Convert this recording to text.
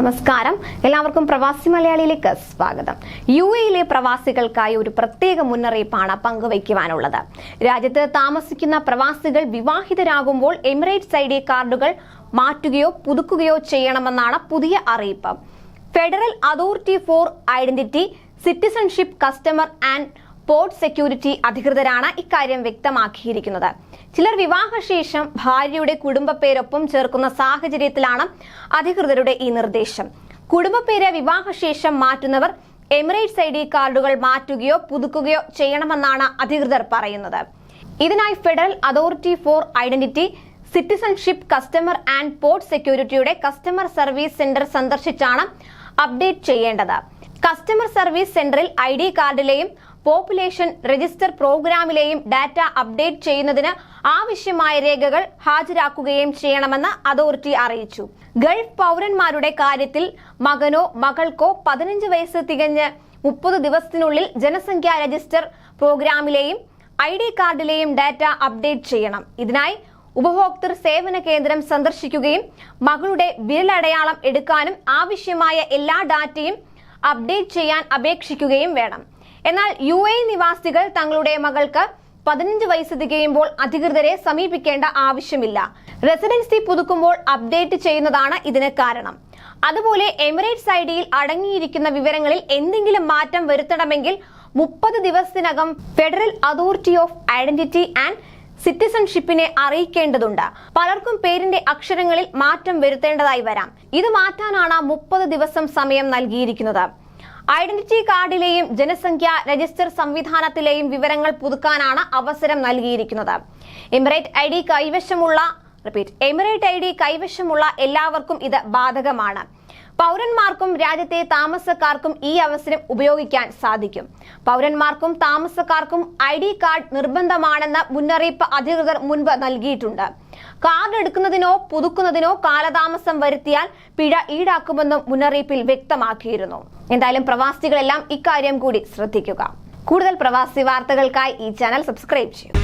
നമസ്കാരം. എല്ലാവർക്കും പ്രവാസി മലയാളിയിലേക്ക് സ്വാഗതം. യു എയിലെ പ്രവാസികൾക്കായി ഒരു പ്രത്യേക മുന്നറിയിപ്പാണ് പങ്കുവയ്ക്കുവാനുള്ളത്. രാജ്യത്ത് താമസിക്കുന്ന പ്രവാസികൾ വിവാഹിതരാകുമ്പോൾ എമിറേറ്റ്സ് ഐ ഡി കാർഡുകൾ മാറ്റുകയോ പുതുക്കുകയോ ചെയ്യണമെന്നാണ് പുതിയ അറിയിപ്പ്. Federal authority for identity citizenship customer and port security അധികൃതരാണ് ഇക്കാര്യം വ്യക്തമാക്കിയിരിക്കുന്നത്. ചിലർ വിവാഹശേഷം ഭാര്യയുടെ കുടുംബപ്പേരൊപ്പം ചേർക്കുന്ന സാഹചര്യത്തിലാണ് അധികൃതരുടെ ഈ നിർദ്ദേശം. കുടുംബപ്പേര് വിവാഹശേഷം മാറ്റുന്നവർ എമിറേറ്റ്സ് ഐ ഡി കാർഡുകൾ മാറ്റുകയോ പുതുക്കുകയോ ചെയ്യണമെന്നാണ് അധികൃതർ പറയുന്നത്. ഇതിനായി federal authority for identity citizenship customer and port സെക്യൂരിറ്റിയുടെ customer service centre സന്ദർശിച്ചാണ് അപ്ഡേറ്റ് ചെയ്യേണ്ടത്. കസ്റ്റമർ സർവീസ് സെന്ററിൽ ഐ ഡി കാർഡിലെയും പോപ്പുലേഷൻ രജിസ്റ്റർ പ്രോഗ്രാമിലെയും ഡാറ്റ അപ്ഡേറ്റ് ചെയ്യുന്നതിന് ആവശ്യമായ രേഖകൾ ഹാജരാക്കുകയും ചെയ്യണമെന്ന് അതോറിറ്റി അറിയിച്ചു. ഗൾഫ് പൗരന്മാരുടെ കാര്യത്തിൽ മകനോ മകൾക്കോ പതിനഞ്ച് വയസ്സ് തികഞ്ഞ് മുപ്പത് ദിവസത്തിനുള്ളിൽ ജനസംഖ്യാ രജിസ്റ്റർ പ്രോഗ്രാമിലെയും ഐ ഡി കാർഡിലെയും ഡാറ്റ അപ്ഡേറ്റ് ചെയ്യണം. ഇതിനായി ഉപഭോക്തൃ സേവന കേന്ദ്രം സന്ദർശിക്കുകയും മകളുടെ വിരലടയാളം എടുക്കാനും ആവശ്യമായ എല്ലാ ഡാറ്റയും അപ്ഡേറ്റ് ചെയ്യാൻ അപേക്ഷിക്കുകയും വേണം. എന്നാൽ യു എ നിവാസികൾ തങ്ങളുടെ മകൾക്ക് പതിനഞ്ച് വയസ്സ് തികയുമ്പോൾ അധികൃതരെ സമീപിക്കേണ്ട ആവശ്യമില്ല. റെസിഡൻസി പുതുക്കുമ്പോൾ അപ്ഡേറ്റ് ചെയ്യുന്നതാണ് ഇതിന് കാരണം. അതുപോലെ എമിറേറ്റ്സ് ഐ ഡിയിൽ അടങ്ങിയിരിക്കുന്ന വിവരങ്ങളിൽ എന്തെങ്കിലും മാറ്റം വരുത്തണമെങ്കിൽ മുപ്പത് ദിവസത്തിനകം federal authority of identity and സിറ്റിസൺഷിപ്പിനെ അറിയിക്കേണ്ടതുണ്ട്. പലർക്കും പേരിന്റെ അക്ഷരങ്ങളിൽ മാറ്റം വരുത്തേണ്ടതായി വരാം. ഇത് മാറ്റാനാണ് മുപ്പത് ദിവസം സമയം നൽകിയിരിക്കുന്നത്. ഐഡന്റിറ്റി കാർഡിലെയും ജനസംഖ്യ രജിസ്റ്റർ സംവിധാനത്തിലെയും വിവരങ്ങൾ പുതുക്കാനാണ് അവസരം നൽകിയിരിക്കുന്നത്. എമിറേറ്റ് ഐ ഡി കൈവശമുള്ള റിപ്പീറ്റ് എമിറേറ്റ് ഐ ഡി കൈവശമുള്ള എല്ലാവർക്കും ഇത് ബാധകമാണ്. പൗരന്മാർക്കും രാജ്യത്തെ താമസക്കാർക്കും ഈ അവസരം ഉപയോഗിക്കാൻ സാധിക്കും. പൗരന്മാർക്കും താമസക്കാർക്കും ഐ ഡി കാർഡ് നിർബന്ധമാണെന്ന മുന്നറിയിപ്പ് അധികൃതർ മുൻപ് നൽകിയിട്ടുണ്ട്. കാർഡ് എടുക്കുന്നതിനോ പുതുക്കുന്നതിനോ കാലതാമസം വരുത്തിയാൽ പിഴ ഈടാക്കുമെന്നും മുന്നറിയിപ്പിൽ വ്യക്തമാക്കിയിരുന്നു. എന്തായാലും പ്രവാസികളെല്ലാം ഇക്കാര്യം കൂടി ശ്രദ്ധിക്കുക. കൂടുതൽ പ്രവാസി വാർത്തകൾക്കായി ഈ ചാനൽ സബ്സ്ക്രൈബ് ചെയ്യും.